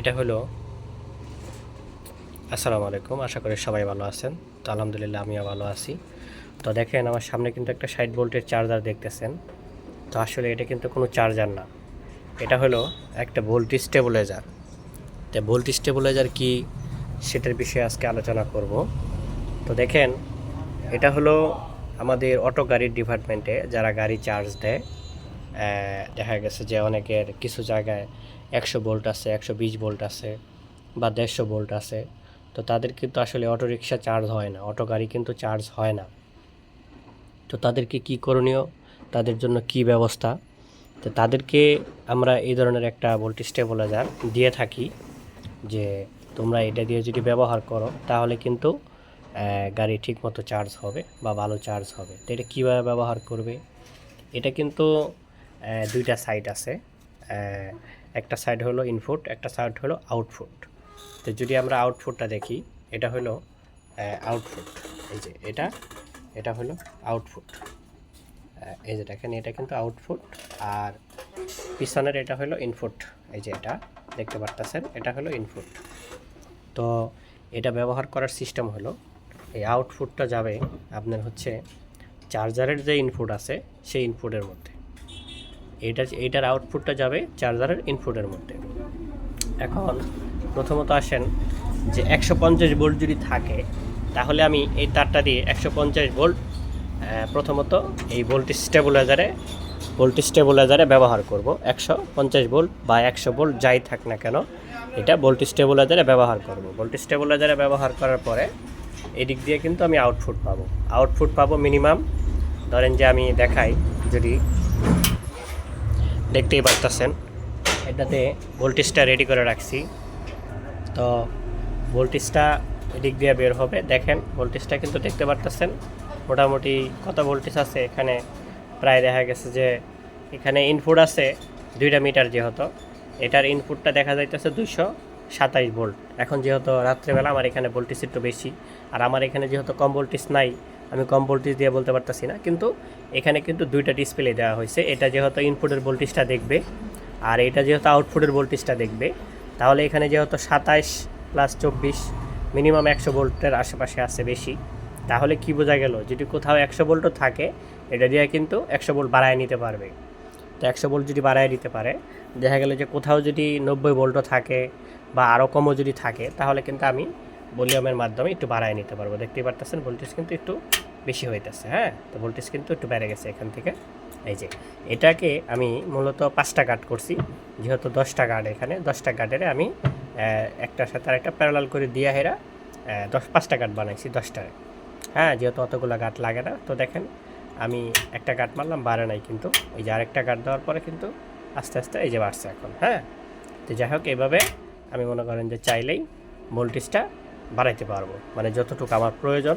এটা হলো, আসসালামু আলাইকুম, আশা করি সবাই ভালো আছেন। তো আলহামদুলিল্লাহ আমিও ভালো আছি। তো দেখেন, আমার সামনে কিন্তু একটা ষাট ভোল্টের চার্জার দেখতেছেন। তো আসলে এটা কিন্তু কোনো চার্জার না। এটা হলো একটা ভোল্টেজ স্টেবিলাইজার। তো ভোল্টেজ স্টেবিলাইজার কি সেটার বিষয়ে আজকে আলোচনা করব। তো দেখেন, এটা হলো আমাদের অটো গাড়ির ডিপার্টমেন্টে যারা গাড়ি চার্জ দেয়। দেখা গেছে যে অনেকের কিছু জায়গায় একশো ভোল্ট আছে, একশো বিশ ভোল্ট আছে বা দেড়শো ভোল্ট আছে। তো তাদের কিন্তু আসলে অটো রিক্সা চার্জ হয় না, অটো গাড়ি কিন্তু চার্জ হয় না। তো তাদেরকে কি করণীয়? তাদের জন্য কি ব্যবস্থা? তো তাদেরকে আমরা এই ধরনের একটা ভোল্টেজ স্টেবিলাইজার দিয়ে থাকি যে তোমরা এটা দিয়ে যদি ব্যবহার করো, তাহলে কিন্তু গাড়ি ঠিকমতো চার্জ হবে বা ভালো চার্জ হবে। তো এটা কীভাবে ব্যবহার করবে? এটা কিন্তু দুইটা সাইড আছে। একটা সাইড হলো ইনপুট একটা সাইড হলো আউটপুট তো যদি আমরা আউটপুটটা দেখি, এটা হলো আউটপুট এই যে এটা এটা হলো আউটপুট এই যে দেখেন, এটা কিন্তু আউটপুট আর পিছনের এটা হলো ইনপুট এই যে এটা, দেখতে পারতেছেন, এটা হলো ইনপুট তো এটা ব্যবহার করার সিস্টেম হলো, এই আউটপুটটা যাবে আপনার হচ্ছে চার্জারের যে ইনপুট আছে, সেই ইনপুটের মধ্যে। এটা এইটার আউটপুটটা যাবে চার্জারের ইনপুটের মধ্যে। এখন প্রথমত আসেন যে একশো পঞ্চাশ ভোল্ট যদি থাকে, তাহলে আমি এই তারটা দিয়ে একশো পঞ্চাশ ভোল্ট প্রথমত এই ভোল্টেজ স্টেবিলাইজারে ভোল্টেজ স্টেবিলাইজারে ব্যবহার করব। একশো পঞ্চাশ ভোল্ট বা একশো ভোল্ট যাই থাক না কেন, এটা ভোল্টেজ স্টেবিলাইজারে ব্যবহার করব। ভোল্টেজ স্টেবিলাইজারে ব্যবহার করার পরে এদিক দিয়ে কিন্তু আমি আউটপুট পাবো। আউটপুট পাবো মিনিমাম ধরেন যে আমি দেখাই যদি দেখতেই পারতেছেন। এটাতে ভোল্টেজটা রেডি করে রাখছি। তো ভোল্টেজটা এদিক দিয়ে বের হবে। দেখেন, ভোল্টেজটা কিন্তু দেখতে পারতেছেন। মোটামুটি কত ভোল্টেজ আছে এখানে? প্রায় দেখা গেছে যে এখানে ইনপুট আছে দুইটা মিটার যেহেতু। এটার ইনপুটটা দেখা যাইতেছে দুশো সাতাইশ ভোল্ট। এখন যেহেতু রাত্রেবেলা আমার এখানে ভোল্টেজ একটু বেশি। আর আমার এখানে যেহেতু কম ভোল্টেজ নাই আমি কম ভোল্টেজ দিয়ে বলতে পারতেছি না, কিন্তু এখানে কিন্তু দুইটা ডিসপ্লে দেওয়া হয়েছে। এটা যেহেতু ইনপুটের ভোল্টেজটা দেখবে, আর এটা যেহেতু আউটপুটের ভোল্টেজটা দেখবে, তাহলে এখানে যেহেতু সাতাইশ প্লাস চব্বিশ মিনিমাম একশো ভোল্টের আশেপাশে আছে বেশি। তাহলে কি বোঝা গেল? যদি কোথাও একশো ভোল্টও থাকে, এটা দিয়ে কিন্তু একশো ভোল্ট বাড়ায় নিতে পারবে। তো একশো ভোল্ট যদি বাড়ায় দিতে পারে, দেখা গেল যে কোথাও যদি নব্বই ভোল্টও থাকে বা আরও কমও যদি থাকে, তাহলে কিন্তু আমি ভলিউমের মাধ্যমে একটু বাড়ায় নিতে পারব। দেখতেই পারতেছেন, ভোল্টেজ কিন্তু একটু বেশি হইতেছে হ্যাঁ? তো ভোল্টেজ কিন্তু একটু বেড়ে গেছে এখান থেকে। এই যে, এটাকে আমি মূলত পাঁচটা কাট করছি, যেহেতু দশটা গার্ড এখানে, দশটা গার্ডের আমি একটার সাথে আরেকটা প্যারালাল করে দিয়া হেরা দশ, পাঁচটা গার্ড বানাইছি দশটায়। হ্যাঁ যেহেতু অতগুলো গাঁট লাগে না, তো দেখেন, আমি একটা গাঁট মারলাম, বাড়ে নাই কিন্তু। এই যে আরেকটা গাঁট দেওয়ার পরে কিন্তু আস্তে আস্তে এই যে বাড়ছে এখন হ্যাঁ? তো যাই হোক, এভাবে আমি মনে করেন যে চাইলেই ভোল্টেজটা বাড়াইতে পারব। মানে যতটুকু আমার প্রয়োজন,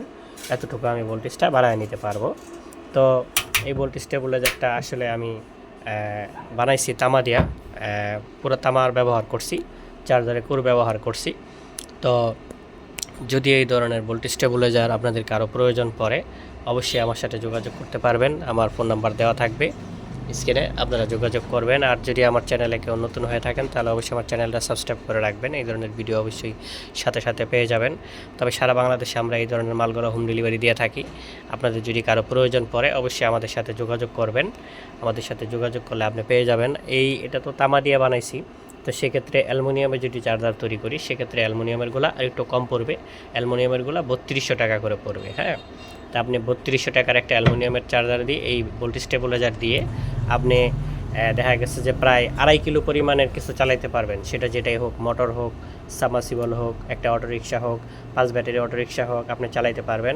এতটুকু আমি ভোল্টেজটা বাড়ায় নিতে পারব। তো এই ভোল্টেজ স্টেবিলাইজারটা আসলে আমি বানাইছি তামা দিয়া পুরো তামার ব্যবহার করছি, চার্জারে কোর ব্যবহার করছি। তো যদি এই ধরনের ভোল্টেজ স্টেবিলাইজার আপনাদের কারও প্রয়োজন পড়ে, অবশ্যই আমার সাথে যোগাযোগ করতে পারবেন। আমার ফোন নাম্বার দেওয়া থাকবে। স্ক্রিনে আপনারা যোগাযোগ করবেন। আর যদি আমার চ্যানেলে কেউ নতুন হয়ে থাকেন, তাহলে অবশ্যই আমার চ্যানেলটা সাবস্ক্রাইব করে রাখবেন। এই ধরনের ভিডিও অবশ্যই সাথে সাথে পেয়ে যাবেন। তবে সারা বাংলাদেশে আমরা এই ধরনের মালগুলো হোম ডেলিভারি দিয়ে থাকি। আপনাদের যদি কারও প্রয়োজন পড়ে, অবশ্যই আমাদের সাথে যোগাযোগ করবেন। আমাদের সাথে যোগাযোগ করলে আপনি পেয়ে যাবেন। এই, এটা তো তামা দিয়ে বানাইছি। তো সেক্ষেত্রে অ্যালুমিনিয়ামের যদি চার্জার তৈরি করি, সেক্ষেত্রে অ্যালুমিনিয়ামেরগুলো আর একটু কম পড়বে। অ্যালুমিনিয়ামেরগুলো বত্রিশশো টাকা করে পড়বে হ্যাঁ? তা আপনি বত্রিশশো টাকার একটা অ্যালুমিনিয়ামের চার্জার দিয়ে, এই ভোল্টেজ স্টেবিলাইজার দিয়ে আপনি দেখা গেছে যে প্রায় আড়াই কিলো পরিমাণের কিছু চালাইতে পারবেন। সেটা যেটাই হোক, মোটর হোক, সাবমার্সিবল হোক, একটা অটোরিকশা হোক, পাঁচ ব্যাটারি অটোরিকশা হোক, আপনি চালাইতে পারবেন,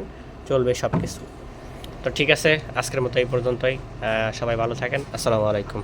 চলবে সব কিছু তো ঠিক আছে, আজকের মতো এই পর্যন্তই। সবাই ভালো থাকেন। আসসালামু আলাইকুম।